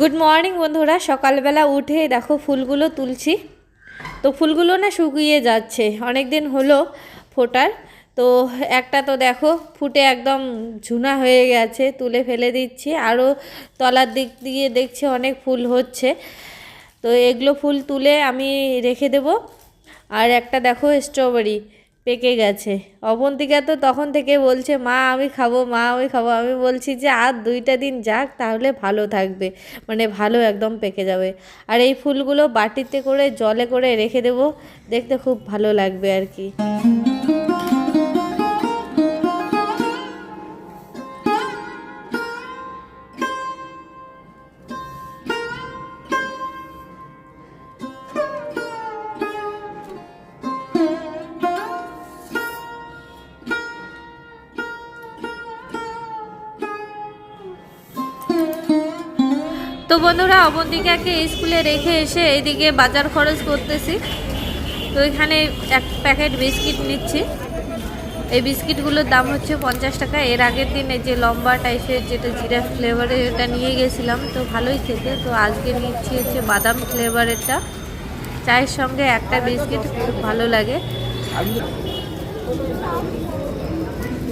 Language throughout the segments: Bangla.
গুড মর্নিং বন্ধুরা। সকালবেলা উঠে দেখো ফুলগুলো তুলছি। তো ফুলগুলো না শুকিয়ে যাচ্ছে। অনেক দিন হলো ফোটার। তো একটা তো দেখো ফুটে একদম ঝুনা হয়ে গেছে, তুলে ফেলে দিচ্ছি। আরও তলার দিক দিয়ে দেখছি অনেক ফুল হচ্ছে। তো এগুলো ফুল তুলে আমি রেখে দেব। আর একটা দেখো স্ট্রবেরি পেকে গেছে। অবন্তিকা তো তখন থেকে বলছে, মা, আমি খাব, মা, আমি খাব। আমি বলছি যে, আর দুইটা দিন যাক, তাহলে ভালো থাকবে। মানে ভালো একদম পেকে যাবে। আর এই ফুলগুলো বাটিতে করে, জলে করে রেখে দেবো। দেখতে খুব ভালো লাগবে আর কি। বন্ধুরা, অবন্তিকাকে স্কুলে রেখে এসে এদিকে বাজার খরচ করতেছি। তো এখানে এক প্যাকেট বিস্কিট নিচ্ছি। এই বিস্কিটগুলোর দাম হচ্ছে পঞ্চাশ টাকা। এর আগের দিন যে লম্বা টাইপের যেটা জিরা ফ্লেভারের এটা নিয়ে গেছিলাম, তো ভালোই খেতে। তো আজকে নিচ্ছি হচ্ছে বাদাম ফ্লেভারেরটা চায়ের সঙ্গে একটা বিস্কিট খুব ভালো লাগে।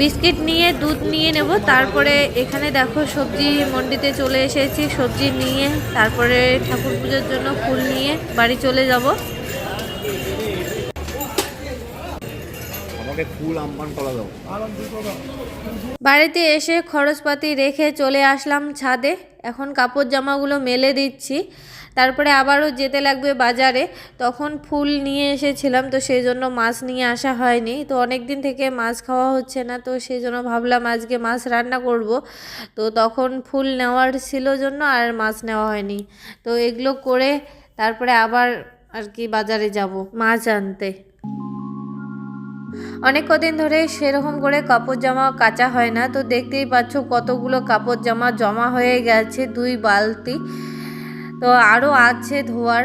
বিস্কিট নিয়ে দুধ নিয়ে নেব। তারপরে এখানে দেখো সবজি মন্ডিতে চলে এসেছি। সবজি নিয়ে তারপরে ঠাকুর পুজোর জন্য ফুল নিয়ে বাড়ি চলে যাব। বাড়িতে এসে খরচপাতি রেখে চলে আসলাম ছাদে। এখন কাপড় জামাগুলো মেলে দিচ্ছি। তারপরে আবারও যেতে লাগবে বাজারে। তখন ফুল নিয়ে এসেছিলাম, তো সেই জন্য মাছ নিয়ে আসা হয়নি। তো অনেক দিন থেকে মাছ খাওয়া হচ্ছে না, তো সেই জন্য ভাবলাম আজকে মাছ রান্না করব। তো তখন ফুল নেওয়ার ছিল জন্য আর মাছ নেওয়া হয়নি। তো এগুলো করে তারপরে আবার আর কি বাজারে যাব, মাছ আনতে। অনেক কদিন ধরে সেরকম করে কাপড় জামা কাচা হয় না, তো দেখতেই পাচ্ছ কতগুলো কাপড় জামা জমা হয়ে গেছে দুই বালতি। তো আরও আছে ধোয়ার।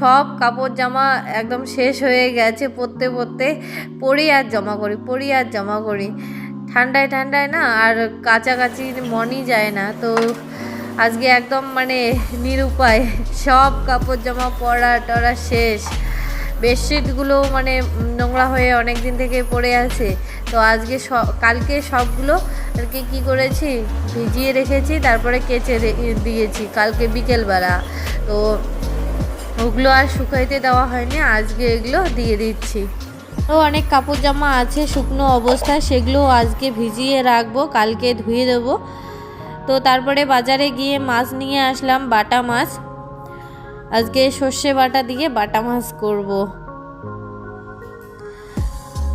সব কাপড় জামা একদম শেষ হয়ে গেছে পরতে পরতে। পরি আর জমা করি, পরি আর জমা করি। ঠান্ডায় ঠান্ডায় না আর কাছাকাছি মনই যায় না। তো আজকে একদম মানে নিরুপায়। সব কাপড় জামা পরা টরা শেষ। বেডশিটগুলো মানে নোংরা হয়ে অনেক দিন থেকে পড়ে আছে। তো আজকে কালকে সবগুলো আর কি, কী করেছি? ভিজিয়ে রেখেছি, তারপরে কেচে দিয়েছি। কালকে বিকেলবেলা। তো ওগুলো আর শুকাইতে দেওয়া হয়নি, আজকে এগুলো দিয়ে দিচ্ছি। তো অনেক কাপড় জামা আছে, শুকনো অবস্থায় সেগুলো আজকে ভিজিয়ে রাখব, কালকে ধুয়ে দেবো। তো তারপরে বাজারে গিয়ে মাছ নিয়ে আসলাম, বাটা মাছ। আজকে সর্ষে বাটা দিয়ে বাটা মাছ করব।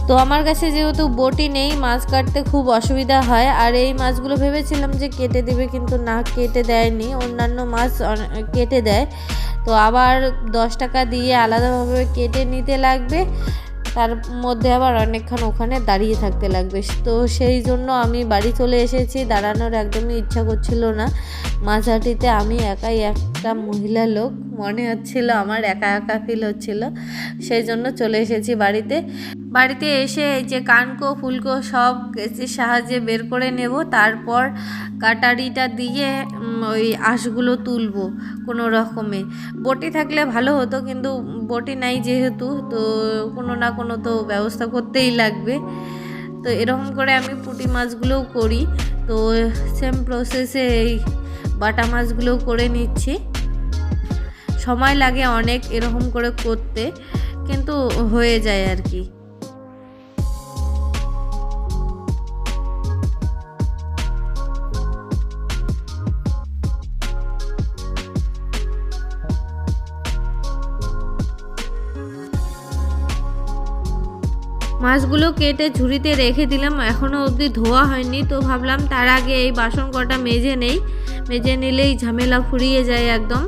তো আমার কাছে যেহেতু বটি নেই, মাছ কাটতে খুব অসুবিধা হয়। আর এই মাছগুলো ভেবেছিলাম যে কেটে দেবে কিন্তু না, কেটে দেয়নি। অন্যান্য মাছ কেটে দেয়। তো আবার দশ টাকা দিয়ে আলাদাভাবে কেটে নিতে লাগবে। তার মধ্যে আবার অনেকক্ষণ ওখানে দাঁড়িয়ে থাকতে লাগবে। তো সেই জন্য আমি বাড়ি চলে এসেছি। দাঁড়ানোর একদমই ইচ্ছা করছিল না। মাঝাটিতে আমি একাই একটা মহিলা লোক মনে হচ্ছিল, আমার একা একা ফিল হচ্ছিল। সেই জন্য চলে এসেছি বাড়িতে। বাড়িতে এসে এই যে কানকো, ফুলকো সব কেচির সাহায্যে বের করে নেব। তারপর কাটারিটা দিয়ে ওই আঁশগুলো তুলবো কোনো রকমে। বটি থাকলে ভালো হতো, কিন্তু বটি নাই যেহেতু, তো কোনো না কোনো তো ব্যবস্থা করতেই লাগবে। তো এরকম করে আমি পুঁটি মাছগুলোও করি। তো সেম প্রসেসে এই বাটা মাছগুলো করে নিচ্ছি। সময় লাগে অনেক এরকম করে করতে, কিন্তু হয়ে যায় আর কি। মাছগুলো কেটে ঝুড়িতে রেখে দিলাম। এখনও অবধি ধোয়া হয়নি, তো ভাবলাম তার আগে এই বাসন কটা মেজে নেই। মেজে নিলেই ঝামেলা ফুরিয়ে যায় একদম।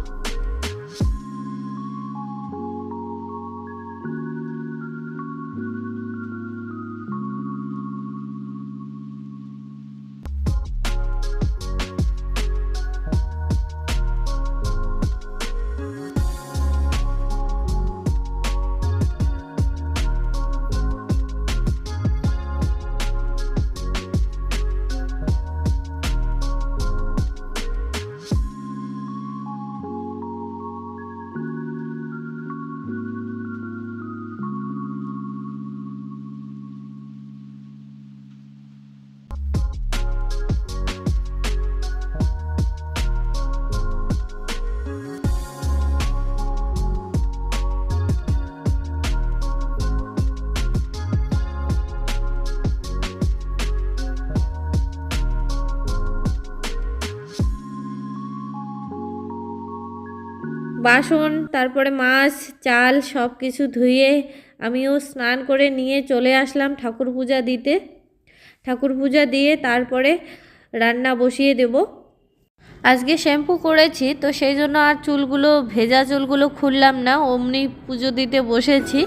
বাসন, তারপরে মাছ, চাল সব কিছু ধুয়ে আমিও স্নান করে নিয়ে চলে আসলাম ঠাকুর পূজা দিতে। ঠাকুর পূজা দিয়ে তারপরে রান্না বসিয়ে দেব। আজকে শ্যাম্পু করেছি, তো সেই জন্য আর চুলগুলো, ভেজা চুলগুলো খুললাম না, অমনি পুজো দিতে বসেছি।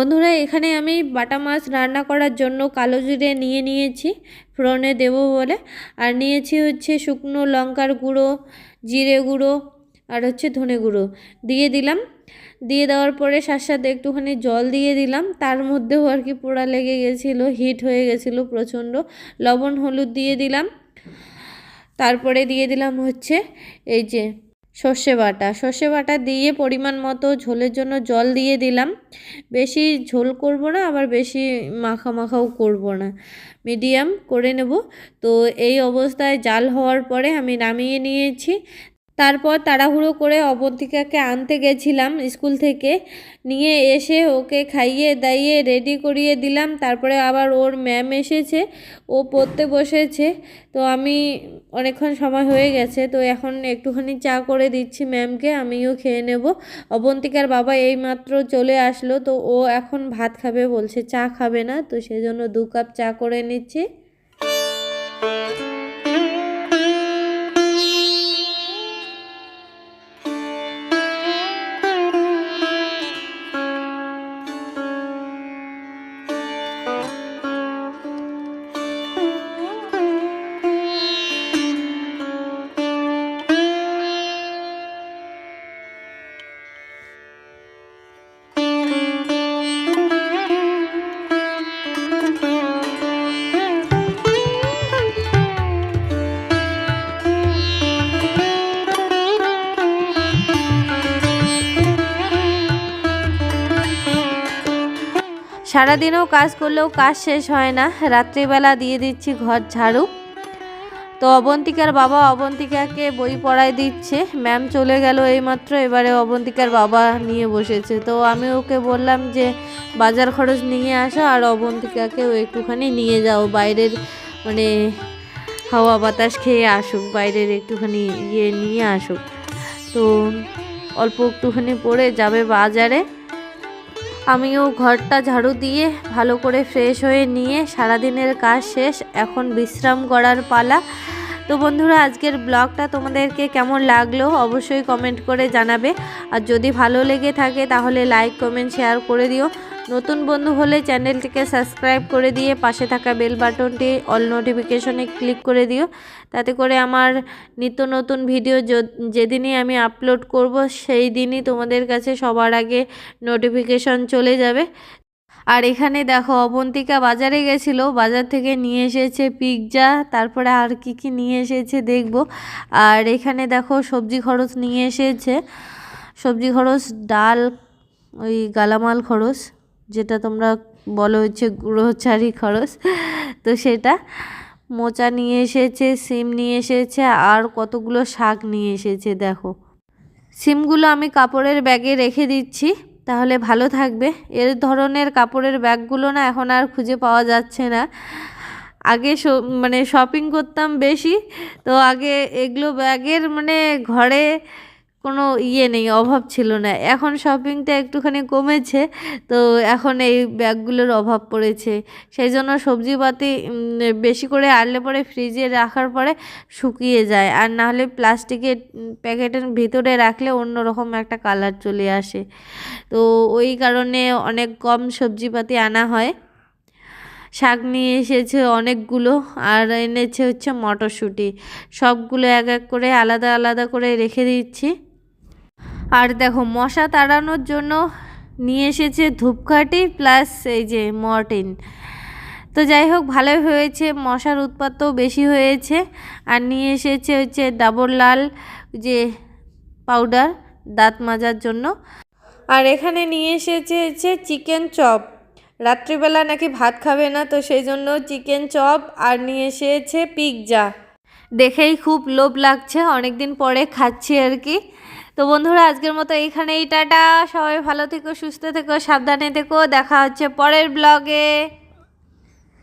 বন্ধুরা, এখানে আমি বাটা মাছ রান্না করার জন্য কালো জিরে নিয়ে নিয়েছি, ফোড়নে দেব বলে। আর নিয়েছি হচ্ছে শুকনো লঙ্কার গুঁড়ো, জিরে গুঁড়ো আর হচ্ছে ধনে গুঁড়ো। দিয়ে দিলাম। দিয়ে দেওয়ার পরে সাথে সাথে একটুখানি জল দিয়ে দিলাম। তার মধ্যেও আর কি পোড়া লেগে গেছিল, হিট হয়ে গেছিল প্রচণ্ড। লবণ, হলুদ দিয়ে দিলাম। তারপরে দিয়ে দিলাম হচ্ছে এই যে সর্ষে বাটা। সর্ষে বাটা দিয়ে পরিমাণ মতো ঝোলের জন্য জল দিয়ে দিলাম। বেশি ঝোল করব না, আবার বেশি মাখা মাখাও করব না। মিডিয়াম করে নেব। তো এই অবস্থায় জাল হওয়ার পরে আমি নামিয়ে নিয়েছি। তারপর তাড়াহুড়ো করে অবন্তিকাকে আনতে গেছিলাম স্কুল থেকে। নিয়ে এসে ওকে খাইয়ে দাইয়ে রেডি করিয়ে দিলাম। তারপরে আবার ওর ম্যাম এসেছে, ও পড়তে বসেছে। তো আমি অনেকক্ষণ সময় হয়ে গেছে, তো এখন একটুখানি চা করে দিচ্ছি ম্যামকে আমিও খেয়ে নেব। অবন্তিকার বাবা এইমাত্র চলে আসলো, তো ও এখন ভাত খাবে বলছে, চা খাবে না, তো সেজন্য দু কাপ চা করে নিচ্ছি। সারাদিনেও কাজ করলেও কাজ শেষ হয় না। রাত্রিবেলা দিয়ে দিচ্ছি ঘর ঝাড়ু। তো অবন্তিকার বাবা অবন্তিকাকে বই পড়ায় দিচ্ছে। ম্যাম চলে গেল এইমাত্র, এবারে অবন্তিকার বাবা নিয়ে বসেছে। তো আমি ওকে বললাম যে, বাজার খরচ নিয়ে আসো আর অবন্তিকাকেও একটুখানি নিয়ে যাও। বাইরের মানে হাওয়া বাতাস খেয়ে আসুক, বাইরের একটুখানি ইয়ে নিয়ে আসুক। তো অল্প একটুখানি পরে যাবে বাজারে। আমিও ঘরটা ঝাড়ু দিয়ে ভালো করে ফ্রেশ হয়ে নিয়ে সারাদিনের কাজ শেষ, এখন বিশ্রাম করার পালা। তো বন্ধুরা, আজকের ব্লগটা তোমাদেরকে কেমন লাগল অবশ্যই কমেন্ট করে জানাবে। আর যদি ভালো লেগে থাকে তাহলে লাইক কমেন্ট শেয়ার করে দিও। নতুন বন্ধু হলে চ্যানেলটিকে সাবস্ক্রাইব করে দিয়ে পাশে থাকা বেল বাটনটি অল নোটিফিকেশনে ক্লিক করে দিও। তাতে করে আমার নিত্য নতুন ভিডিও যেদিনই আমি আপলোড করব, সেই দিনই তোমাদের কাছে সবার আগে নোটিফিকেশন চলে যাবে। আর এখানে দেখো, অবন্তিকা বাজারে গেছিল। বাজার থেকে নিয়ে এসেছে পিৎজা। তারপরে আর কি কি নিয়ে এসেছে দেখব। আর এখানে দেখো, সবজি খরচ নিয়ে এসেছে। সবজি খরচ, ডাল, ওই গালামাল খরচ। যেটা তোমরা বলো হচ্ছে গ্রহচারী খরচ, তো সেটা। মোচা নিয়ে এসেছে, সিম নিয়ে এসেছে, আর কতগুলো শাক নিয়ে এসেছে দেখো। সিমগুলো আমি কাপড়ের ব্যাগে রেখে দিচ্ছি, তাহলে ভালো থাকবে। এর ধরনের কাপড়ের ব্যাগগুলো না এখন আর খুঁজে পাওয়া যাচ্ছে না। আগে মানে শপিং করতাম বেশি, তো আগে এগুলো ব্যাগের মানে ঘরে কোনো ইয়ে নেই, অভাব ছিল না। এখন শপিংটা একটুখানি কমেছে, তো এখন এই ব্যাগগুলোর অভাব পড়েছে। সেই জন্য সবজিপাতি বেশি করে আনলে পরে ফ্রিজে রাখার পরে শুকিয়ে যায়। আর না হলে প্লাস্টিকের প্যাকেটের ভিতরে রাখলে অন্যরকম একটা কালার চলে আসে। তো ওই কারণে অনেক কম সবজিপাতি আনা হয়। শাক নিয়ে এসেছে অনেকগুলো, আর এনেছে হচ্ছে মটরশুঁটি। সবগুলো এক এক করে আলাদা আলাদা করে রেখে দিচ্ছি। আর দেখো মশা তাড়ানোর জন্য নিয়ে এসেছে ধূপকাঠি প্লাস এই যে মর্টিন। তো যাই হোক, ভালোই হয়েছে, মশার উৎপাতও বেশি হয়েছে। আর নিয়ে এসেছে হচ্ছে ডাবর লাল যে পাউডার দাঁত মাজার জন্য। আর এখানে নিয়ে এসেছে হচ্ছে চিকেন চপ। রাত্রিবেলা নাকি ভাত খাবে না, তো সেই জন্য চিকেন চপ আর নিয়ে এসেছে পিৎজা। দেখেই খুব লোভ লাগছে অনেক দিন পরে খাচ্ছি আর কি। তো বন্ধুরা, আজকের মতো এইখানেই টাটা। সবাই ভালো থেকো, সুস্থ থেকো, সাবধানে থেকো। দেখা হচ্ছে পরের ব্লগে